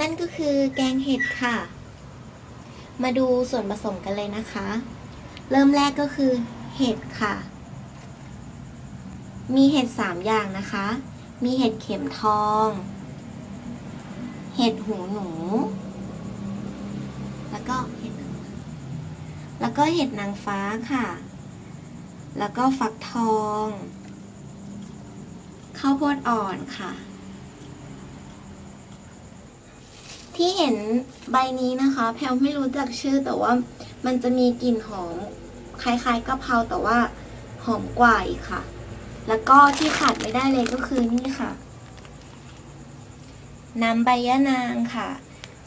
นั่นก็คือแกงเห็ดค่ะ มาดูส่วนผสมกันเลยนะคะ เริ่มแรกก็คือเห็ดค่ะ มีเห็ดสามอย่างนะคะ มีเห็ดเข็มทอง เห็ดหูหนู แล้วก็เห็ดแล้วก็เห็ดนางฟ้าค่ะ แล้วก็ฟักทอง ข้าวโพดอ่อนค่ะ ที่เห็นใบนี้นะคะ แพลวไม่รู้จักชื่อแต่ว่ามันจะมีกลิ่นหอมคล้ายๆกะเพราแต่ว่าหอมกว่าอีกค่ะ แล้วก็ที่ขาดไม่ได้เลยก็คือนี่ค่ะ น้ำใบยะนางค่ะ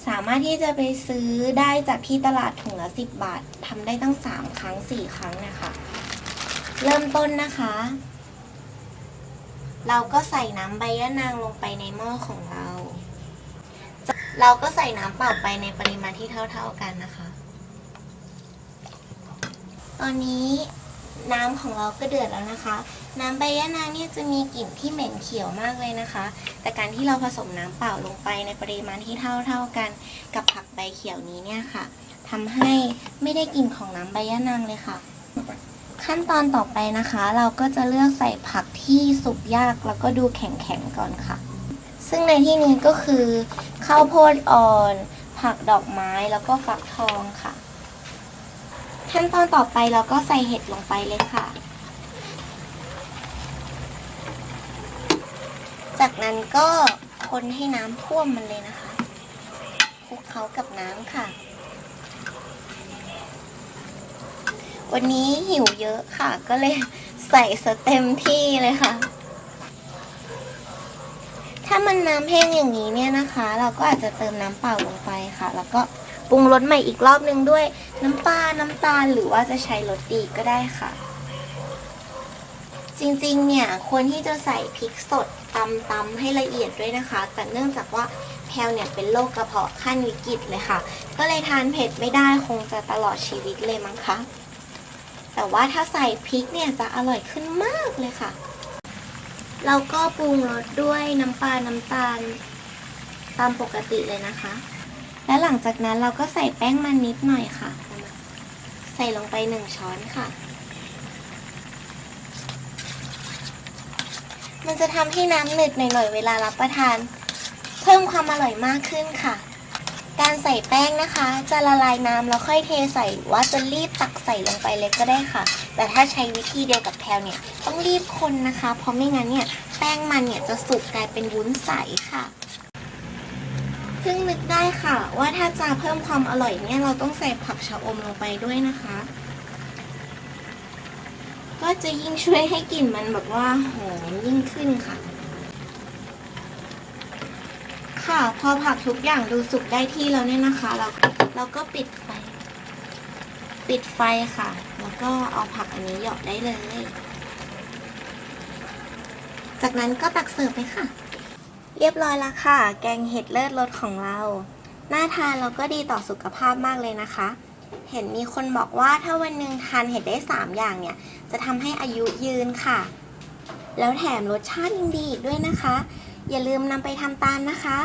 สามารถที่จะไปซื้อได้จากที่ตลาดถุงละสิบบาททำได้ตั้งสามครั้งสี่ครั้งนะคะ เริ่มต้นนะคะ เราก็ใส่น้ำใบยะนางลงไปในหม้อของเรา เราก็ใส่น้ำเปล่าไปในปริมาณที่เท่าๆกันนะคะ ตอนนี้น้ำของเราก็เดือดแล้วนะคะ น้ำใบยะนางเนี่ยจะมีกลิ่นที่เหม็นเขียวมากเลยนะคะ แต่การที่เราผสมน้ำเปล่าลงไปในปริมาณที่เท่าๆกัน กับผักใบเขียวนี้เนี่ยค่ะทำให้ไม่ได้กลิ่นของน้ำใบยะนางเลยค่ะ ขั้นตอนต่อไปนะคะ เราก็จะเลือกใส่ผักที่สุกยากแล้วก็ดูแข็งๆก่อนค่ะ ซึ่งในที่นี้ก็คือ ข้าวโพดอ่อน ผักดอกไม้แล้วก็ฟักทองค่ะ ขั้นตอนต่อไปเราก็ใส่เห็ดลงไปเลยค่ะ จากนั้นก็คนให้น้ำท่วมมันเลยนะคะคลุกเคล้ากับน้ำค่ะ วันนี้หิวเยอะค่ะ ก็เลยใส่สเต็มที่เลยค่ะ ถ้ามันน้ำแห้งอย่างนี้เนี่ยนะคะ เราก็อาจจะเติมน้ำเปล่าลงไปค่ะ แล้วก็ปรุงรสใหม่อีกรอบนึงด้วยน้ำปลา น้ำตาลหรือว่าจะใช้รสดีก็ได้ค่ะ จริงๆ เนี่ยควรที่จะใส่พริกสดตำๆให้ละเอียดด้วยนะคะ แต่เนื่องจากว่าแพลวเนี่ยเป็นโรคกระเพาะขั้นวิกฤตเลยค่ะ ก็เลยทานเผ็ดไม่ได้คงจะตลอดชีวิตเลยมั้งคะแต่ว่าถ้าใส่พริกเนี่ยจะอร่อยขึ้นมากเลยค่ะ เราก็ปรุงรสด้วยน้ำปลา น้ำตาล ตามปกติเลยนะคะ และหลังจากนั้นเราก็ใส่แป้งมันนิดหน่อยค่ะ ใส่ลงไปหนึ่งช้อนค่ะ มันจะทำให้น้ำหนึดหน่อยๆเวลารับประทาน เพิ่มความอร่อยมากขึ้นค่ะ การใส่แป้งนะคะ จะละลายน้ำแล้วค่อยเทใส่หรือว่าจะรีบตักใส่ลงไปเลยก็ได้ค่ะ แต่ถ้าใช้วิธีเดียวกับแพลเนี่ยต้องรีบคนนะคะ เพราะไม่งั้นเนี่ยแป้งมันเนี่ยจะสุกกลายเป็นวุ้นใสค่ะเพิ่งนึกได้ค่ะ ว่าถ้าจะเพิ่มความอร่อยเนี่ยเราต้องใส่ผักชะอมลงไปด้วยนะคะ ก็จะยิ่งช่วยให้กลิ่นมันแบบว่าหอมยิ่งขึ้นค่ะ ค่ะ พอผักทุกอย่างดูสุกได้ที่แล้วเนี่ยนะคะ เราเราก็ปิดไฟ ปิดไฟค่ะ แล้วก็เอาผักอันนี้หยาะได้เลย จากนั้นก็ตักเสิร์ฟไปค่ะ เรียบร้อยแล้วค่ะ แกงเห็ดเลิศรสของเรา น่าทานแล้วก็ดีต่อสุขภาพมากเลยนะคะ เห็นมีคนบอกว่าถ้าวันหนึ่งทานเห็ดได้ 3 อย่างเนี่ย จะทำให้อายุยืนค่ะ แล้วแถมรสชาติยังดีอีกด้วยนะคะอย่าลืมนำไปทำตามนะคะ